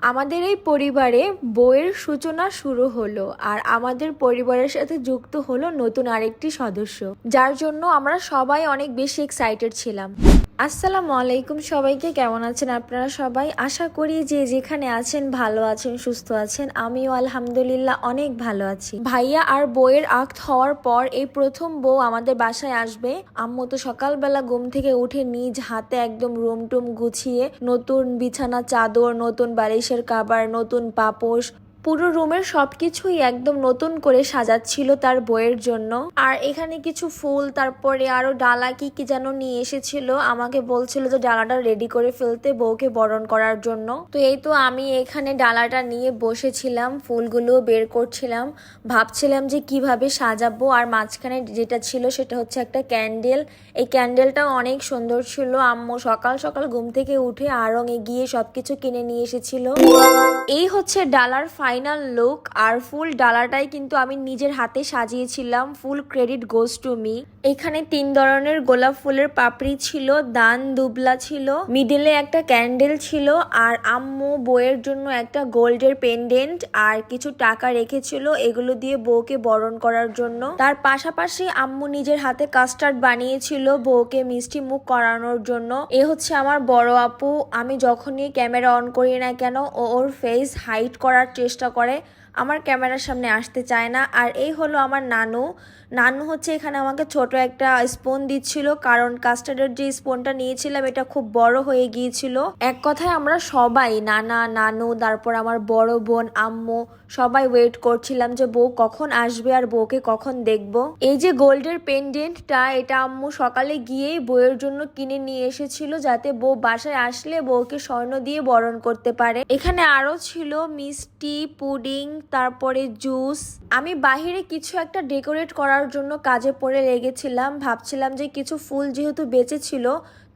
আমাদের এই পরিবারে বইয়ের সূচনা শুরু হলো আর আমাদের পরিবারের সাথে যুক্ত হলো নতুন আরেকটি সদস্য, যার জন্য আমরা সবাই অনেক বেশি এক্সাইটেড ছিলাম। আসসালামু আলাইকুম সবাইকে, কেমন আছেন আপনারা সবাই? আশা করি যে যেখানে আছেন ভালো আছেন, সুস্থ আছেন। আমিও আলহামদুলিল্লাহ অনেক ভালো আছি। ভাইয়া আর বইয়ের আক্ত হওয়ার পর এই প্রথম বউ আমাদের বাসায় আসবে। আম্মু তো সকালবেলা ঘুম থেকে উঠে নিজ হাতে একদম রুম টুম গুছিয়ে নতুন বিছানা, চাদর, নতুন বালিশের কাবার, নতুন পাপোশ পুরো রুমের সবকিছুই একদম নতুন করে সাজাচ্ছিল তার বইয়ের জন্য। আর এখানে কিছু ফুল, তারপরে আরও ডালা কি কি যেন নিয়ে এসেছিল। আমাকে বলছিল যে ডালাটা রেডি করে ফেলতে বউকে বরণ করার জন্য। তো এই তো আমি এখানে ডালাটা নিয়ে বসেছিলাম ফুলগুলো বের করছিলাম। ভাবছিলাম যে কীভাবে সাজাবো আর মাঝখানে যেটা ছিল সেটা হচ্ছে একটা ক্যান্ডেল। এই ক্যান্ডেলটা অনেক সুন্দর ছিল। আম্মু সকাল সকাল ঘুম থেকে উঠে আড়ং গিয়ে সবকিছু কিনে নিয়ে এসেছিল। এই হচ্ছে ডালার ফাইনাল লুক আর ফুল ডালাটাই কিন্তু আমি নিজের হাতে সাজিয়েছিলাম। Full credit goes to me. এখানে তিন ধরনের গোলাপ ফুলের পাপড়ি ছিল, দান দুবলা ছিল, মিডিলে একটা ক্যান্ডেল ছিল আর আম্মু বউয়ের জন্য একটা গোল্ডের পেন্ডেন্ট আর কিছু টাকা রেখেছিল এগুলো দিয়ে বউকে বরণ করার জন্য। তার পাশাপাশি আম্মু নিজের হাতে কাস্টার্ড বানিয়েছিল বউকে মিষ্টি মুখ করানোর জন্য। এ হচ্ছে আমার বড় আপু। আমি যখনই ক্যামেরা অন করি না কেন, ও ওর ফেস হাইড করার চেষ্টা চেষ্টা করে আমার ক্যামেরার সামনে আসতে চায় না। আর এই হলো আমার নানু। নানু হচ্ছে এখানে আমাকে ছোট একটা স্পুন দিচ্ছিল। কারণ কাস্টার্ডের যে স্পুনটা নিয়েছিলাম, এটা খুব বড় হয়ে গিয়েছিল। এক কথায় আমরা সবাই, নানা, নানু, তারপর আমার বড় বোন, আম্মু, সবাই ওয়েট করছিলাম যে বউ কখন আসবে আর বউকে কখন দেখব। এই যে গোল্ডের পেন্ডেন্টটা এটা আম্মু সকালে গিয়েই বউয়ের জন্য কিনে নিয়ে এসেছিল যাতে বউ বাসায় আসলে বউকে স্বর্ণ দিয়ে বরণ করতে পারে। এখানে আরও ছিল মিষ্টি, পুডিং তারপরে জুস। আমি বাহিরে কিছু একটা ডেকোরেট করার জন্য কাজে পড়ে লেগেছিলাম। ভাবছিলাম যে কিছু ফুল যেহেতু বেঁচে ছিল,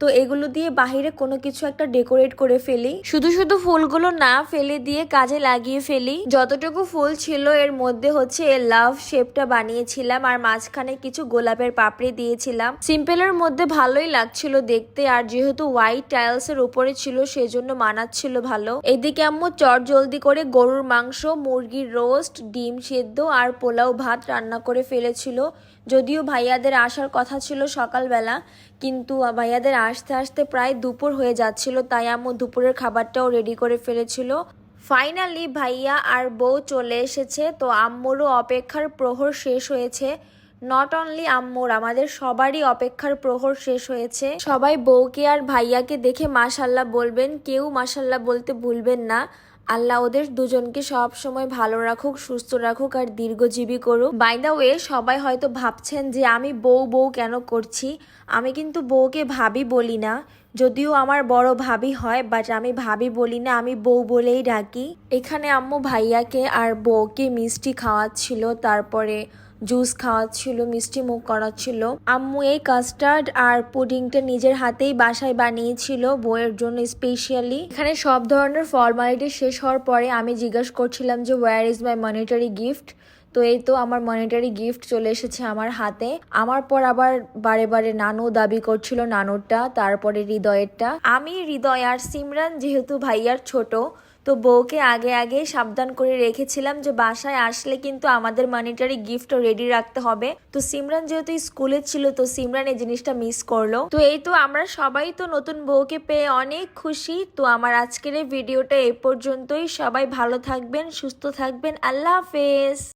তো এগুলো দিয়ে বাহিরে কোনো কিছু একটা ডেকোরেট করে ফেলি। শুধু শুধু ফুলগুলো না, ফেলে দিয়ে কাজে লাগিয়ে ফেলি। যতটুকু ফুল ছিল, এর মধ্যে হচ্ছে লাভ শেপটা বানিয়েছিলাম আর মাঝখানে কিছু গোলাপের পাপড়ি দিয়েছিলাম। সিম্পলের মধ্যে ভালোই লাগছিল দেখতে আর যেহেতু হোয়াইট টাইলস এর উপরে ছিল, সেজন্য মানাচ্ছিল ভালো। এদিকে আম্মু চট জলদি করে গরুর মাংস মুরগির রোস্ট, ডিম সেদ্ধ আর পোলাও ভাত রান্না করে ফেলেছিল। যদিও ভাইয়াদের আসার কথা ছিল সকালবেলা, কিন্তু ভাইয়াদের আসতে আসতে প্রায় দুপুর হয়ে যাচ্ছিল, তাই আম্মু দুপুরের খাবারটাও রেডি করে ফেলেছিল। ফাইনালি ভাইয়া আর বউ চলে এসেছে, তো আম্মুরও অপেক্ষার প্রহর শেষ হয়েছে। নট অনলি আম্মুর, আমাদের সবারই অপেক্ষার প্রহর শেষ হয়েছে। সবাই বউকে আর ভাইয়াকে দেখে মাশাল্লাহ বলবেন, কেউ মাশাল্লাহ বলতে ভুলবেন না। আল্লাহ ওদের দুজনকে সব সময় ভালো রাখুক, সুস্থ রাখুক আর দীর্ঘজীবী করুক। বাই দা ওয়ে সবাই হয়তো ভাবছেন যে আমি বউ বউ কেন করছি? আমি কিন্তু বউকে ভাবি বলি না। যদিও আমার বড় ভাবি হয় বাট আমি ভাবি বলি না, আমি বউ বলেই ডাকি। এখানে আম্মু ভাইয়াকে আর বউকে মিষ্টি খাওয়াচ্ছিল, তারপরে জুস খাওয়াচ্ছিল, মিষ্টি মুখ করাচ্ছিল। আম্মু এই কাস্টার্ড আর পুডিংটা নিজের হাতেই বাসায় বানিয়েছিল বইয়ের জন্য স্পেশালি এখানে সব ধরনের ফর্মালিটি শেষ হওয়ার পরে আমি জিজ্ঞেস করছিলাম যে where is my monetary gift তো এই তো আমার মনিটারি গিফট চলে এসেছে আমার হাতে। আমার পর আবার বারে বারে নানু দাবি করছিল নানুরটা, তারপরে হৃদয়েরটা। আমি হৃদয় আর সিমরান যেহেতু ভাইয়ার ছোট তো বউকে আগে আগে সাবধান করে রেখেছিলাম যে বাসায় আসলে কিন্তু আমাদের মানিটারি গিফট রেডি রাখতে হবে। তো সিমরান যেহেতু স্কুলে ছিল, তো সিমরান এই জিনিসটা মিস করল। তো এই তো আমরা সবাই তো নতুন বউকে পেয়ে অনেক খুশি। তো আমার আজকের এই ভিডিওটা এ পর্যন্তই। সবাই ভালো থাকবেন, সুস্থ থাকবেন। আল্লাহ হাফেজ।